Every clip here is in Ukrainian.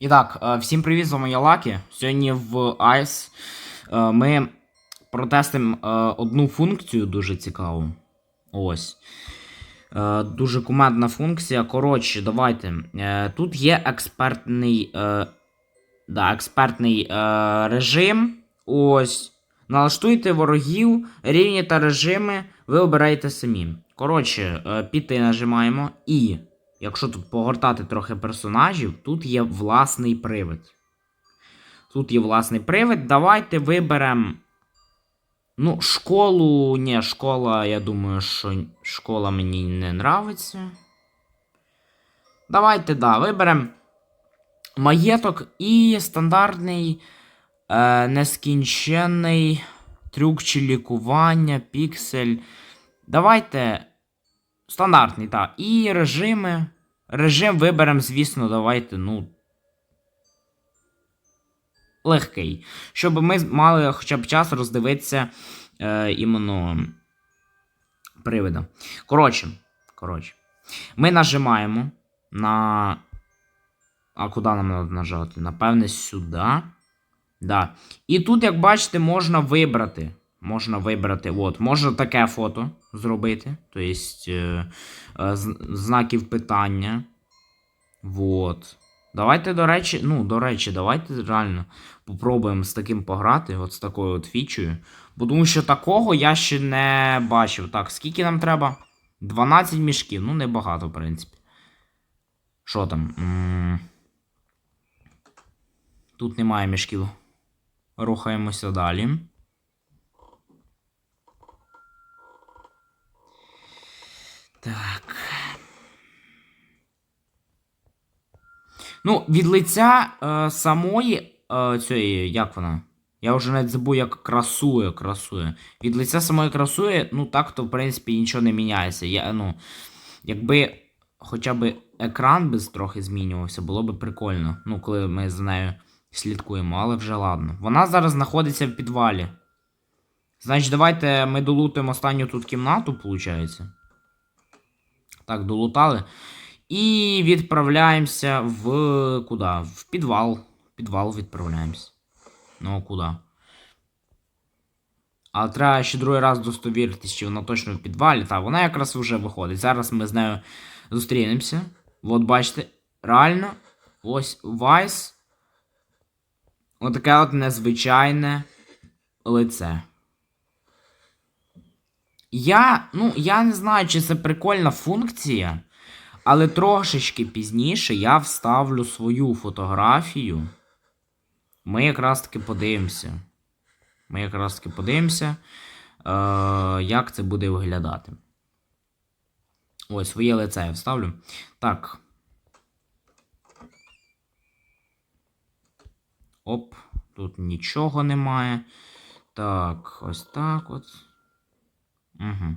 І так, е, всім привіт, з вами я Лакі. Сьогодні в ICE е, ми протестимо е, одну функцію дуже цікаву. Ось. Дуже кумедна функція. Коротше, давайте. Е, Тут є експертний, е, да, експертний е, режим. Ось. Налаштуйте ворогів, рівні та режими, ви обираєте самі. Коротше, піти нажимаємо і. Якщо тут погортати трохи персонажів, тут є власний привид. Тут є власний привид. Давайте виберемо. Ну, школу. Ні, школа, я думаю, що школа мені не нравиться. Давайте, да, виберемо маєток і стандартний е, нескінченний трюк чи лікування, піксель. Давайте. Стандартний, так. І режими. Режим виберемо, звісно, давайте, ну. Легкий. Щоб ми мали хоча б час роздивитися е, іменно привида. Коротше, коротше. Ми нажимаємо на. А куди нам треба нажати? Напевне, сюди. Да. І тут, як бачите, можна вибрати. Можна вибрати, от, можна таке фото зробити. Тобто е, е, знаків питання. Вот. Давайте, до речі, ну, до речі, давайте реально попробуємо з таким пограти, от з такою от фічею. Бо тому що такого я ще не бачив. Так, скільки нам треба? 12 мішків. Ну, небагато, в принципі. Що там? Тут немає мішків. Рухаємося далі. Так. Ну, від лиця е, самої е, цієї, як вона? Я вже навіть забув, як красує, красує. Від лиця самої красує, ну так то, в принципі, нічого не міняється. Я, ну, якби хоча б екран би трохи змінювався, було б прикольно. Ну, коли ми за нею слідкуємо, але вже ладно. Вона зараз знаходиться в підвалі. Значить, давайте ми долутимо останню тут кімнату, виходить. Так, долутали. І відправляємося в. куди? В підвал. В підвал відправляємося. Ну, куди? Але треба ще другий раз достовіритись, чи вона точно в підвалі. Так, вона якраз вже виходить. Зараз ми з нею зустрінемося. От бачите, реально, ось Вайс. Отаке от незвичайне лице. Я, ну, я не знаю, чи це прикольна функція, але трошечки пізніше я вставлю свою фотографію. Ми якраз таки подивимося. Ми якраз таки подивимося, е, як це буде виглядати. Ось, своє лице я вставлю. Так. Оп, тут нічого немає. Так, ось так от. Угу.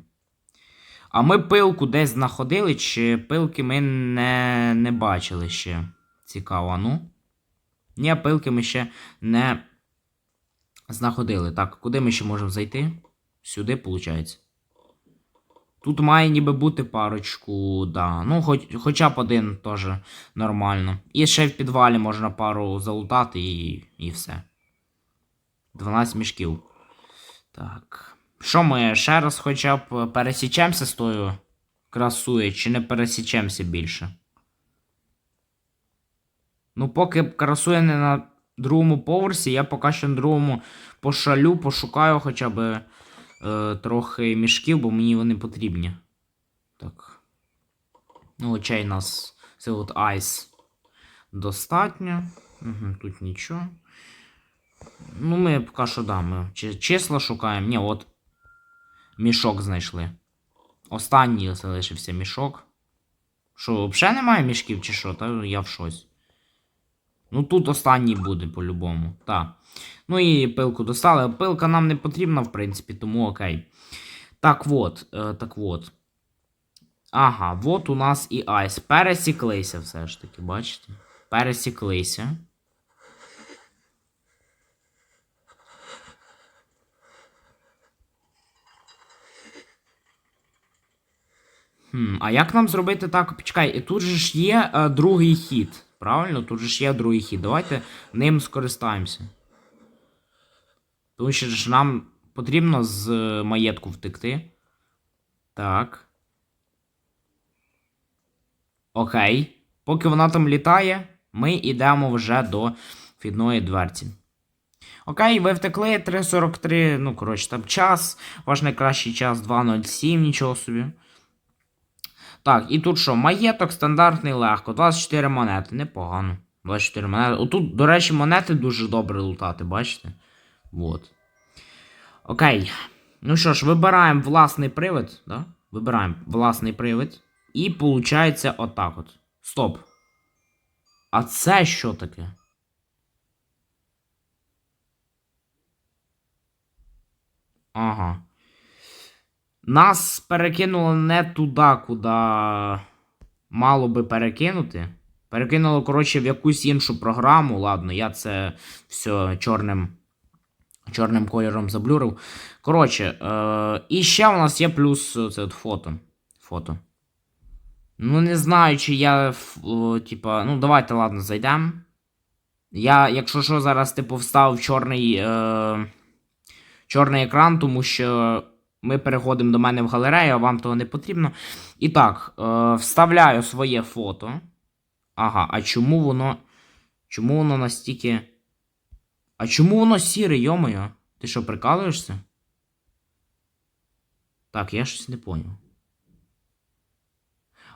А ми пилку десь знаходили, чи пилки ми не, не бачили ще. Цікаво, ну. Ні, пилки ми ще не знаходили. Так, куди ми ще можемо зайти? Сюди, виходить. Тут має ніби бути парочку, да. Ну, хоч, хоча б один теж нормально. І ще в підвалі можна пару залутати і, і все. 12 мішків. Так. Що ми ще раз хоча б пересічемося з тою красує, чи не пересічемося більше? Ну, поки красує не на другому поверсі, я поки що на другому пошалю, пошукаю хоча б е, трохи мішків, бо мені вони потрібні. Так. Ну, очей нас. Це от айс достатньо. Угу, тут нічого. Ну, ми поки що да, числа шукаємо. Ні, от. Мішок знайшли. Останній залишився мішок. Що, взагалі немає мішків чи що? Та я в щось. Ну тут останній буде по-любому. Так. Ну і пилку достали. Пилка нам не потрібна, в принципі, тому окей. Так от, е, так от. Ага, от у нас і айс. Пересіклися все ж таки, бачите? Пересіклися. Хм, а як нам зробити так? Почекай, і тут же ж є е, другий хід. Правильно, тут же ж є другий хід. Давайте ним скористаємося. Тому що ж нам потрібно з е, маєтку втекти. Так. Окей. Поки вона там літає, ми йдемо вже до вхідної дверці. Окей, ви втекли 3.43, ну, коротше, там час. Ваш найкращий час 2.07, нічого собі. Так, і тут що? Маєток стандартний легко. 24 монети. Непогано. 24 монети. Отут, до речі, монети дуже добре лутати, бачите? Вот. Окей. Ну що ж, вибираємо власний привид. Да? Вибираємо власний привид. І виходить отак от. Стоп. А це що таке? Ага. Нас перекинуло не туди, куди мало би перекинути. Перекинуло, коротше, в якусь іншу програму. Ладно, я це все чорним, чорним кольором заблюрив. Коротше, е- і ще у нас є плюс е, це от фото. Фото. Ну, не знаю, чи я. Типа, ну, давайте, ладно, зайдемо. Я, якщо що, зараз, типу, встав чорний. Е- чорний екран, тому що ми переходимо до мене в галерею, а вам того не потрібно. І так, е, вставляю своє фото. Ага, а чому воно. Чому воно настільки. А чому воно сіре, йомою? Ти що, прикалуєшся? Так, я щось не поняв.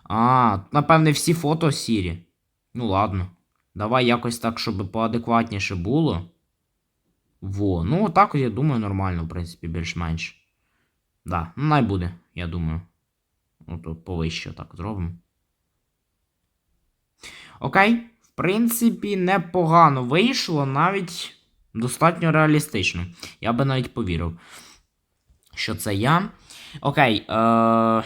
А, напевне, всі фото сірі. Ну ладно. Давай якось так, щоб поадекватніше було. Во, ну так, я думаю, нормально, в принципі, більш-менш. Да, най буде, я думаю. Ну, то повище так зробимо. Окей, в принципі, непогано вийшло, навіть достатньо реалістично. Я би навіть повірив, що це я. Окей, е...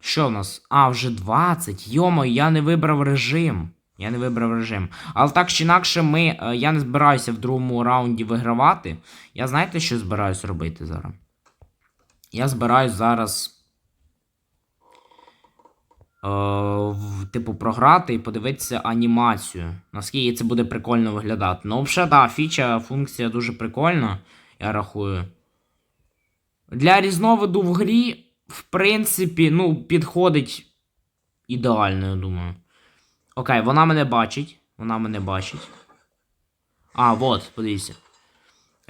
що в нас? А, вже 20. Йомо, я не вибрав режим. Я не вибрав режим. Але так чи інакше, ми, е, я не збираюся в другому раунді вигравати. Я знаєте, що збираюсь робити зараз? Я збираюсь зараз. Е, типу, програти і подивитися анімацію. Наскільки це буде прикольно виглядати. Ну, взагалі, так, фіча, функція дуже прикольна, я рахую. Для різновиду в грі, в принципі, ну, підходить ідеально, я думаю. Окей, вона мене бачить. Вона мене бачить. А, вот, подивіться.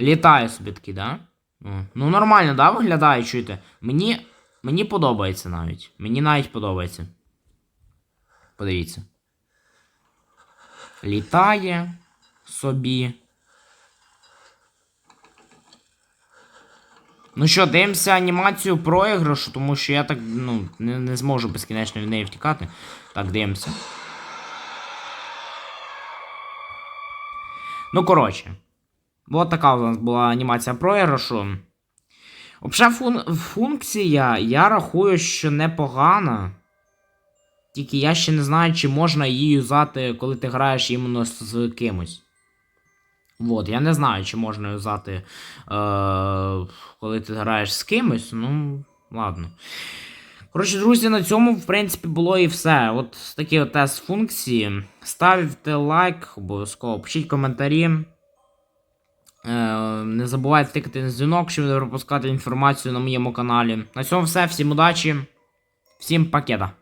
Літає собі таки, да? О, Ну, нормально, да, виглядає, чуєте? Мені. Мені подобається навіть. Мені навіть подобається. Подивіться. Літає собі. Ну що, дивимося анімацію проіграшу, тому що я так, ну, не, не зможу безкінечно від неї втікати. Так, дивимося. Ну, коротше. От така у нас була анімація проіграшу. Взагалі, фун... функція, я рахую, що непогана. Тільки я ще не знаю, чи можна її юзати, коли ти граєш іменно з кимось. От, я не знаю, чи можна юзати, е, коли ти граєш з кимось. Ну, ладно. Коротше, друзі, на цьому, в принципі, було і все. От такі от тест функції. Ставте лайк, обов'язково, пишіть коментарі. Е, не забувайте тикати на дзвінок, щоб не пропускати інформацію на моєму каналі. На цьому все, всім удачі, всім пакета.